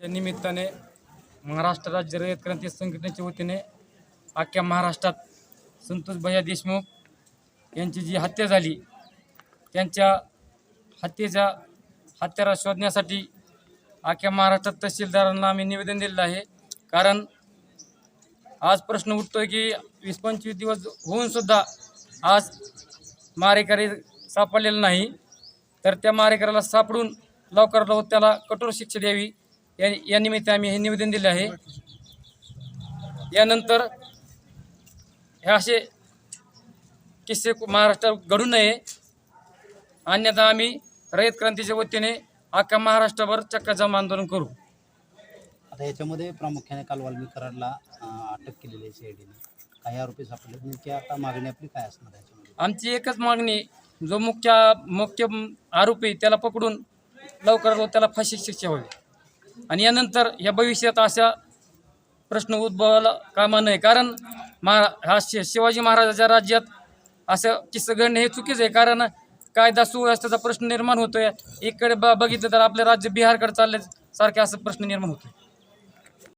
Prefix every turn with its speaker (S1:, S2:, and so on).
S1: त्या निमित्ताने महाराष्ट्र राज्य रयत क्रांती संघटनेच्या वतीने अख्ख्या महाराष्ट्रात संतोष भैया देशमुख यांची जी हत्या झाली त्यांच्या हत्येच्या हत्यारा शोधण्यासाठी अख्ख्या महाराष्ट्रात तहसीलदारांना आम्ही निवेदन दिलेलं आहे. कारण आज प्रश्न उठतोय की वीस पंचवीस दिवस होऊन सुद्धा आज मारेकरी सापडलेला नाही. तर त्या मारेकऱ्याला सापडून लवकर लवकर त्याला कठोर शिक्षा द्यावी. या या निमित्त आम्ही हे निवेदन दिले आहे. यानंतर हे असे किस्से महाराष्ट्रात घडू नये. अन्यथा आम्ही रयत क्रांतीच्या वतीने अख्ख्या महाराष्ट्रावर चक्काजाम आंदोलन करू.
S2: आता याच्यामध्ये प्रामुख्याने काल वाल्मी कराडला अं, अटक केलेली आहे सीआयडीने. काही आरोपी सापडले. नेमकी आता मागणी आपली काय असणार याच्यामध्ये?
S1: आमची एकच मागणी जो मुख्य मुख्य आरोपी त्याला पकडून लवकरात लवकर त्याला फाशी शिक्षा व्हावी. आणि यानंतर या भविष्यात अशा प्रश्न उद्भवायला कामा नये. कारण महा हा शि शिवाजी महाराजाच्या राज्यात असं किस्सं घडणे हे चुकीचं आहे. कारण कायदा सुव्यवस्थेचा प्रश्न निर्माण होतोय. इकडे ब बघितलं तर आपलं राज्य बिहारकडे चालले सारखे असं प्रश्न निर्माण होतोय.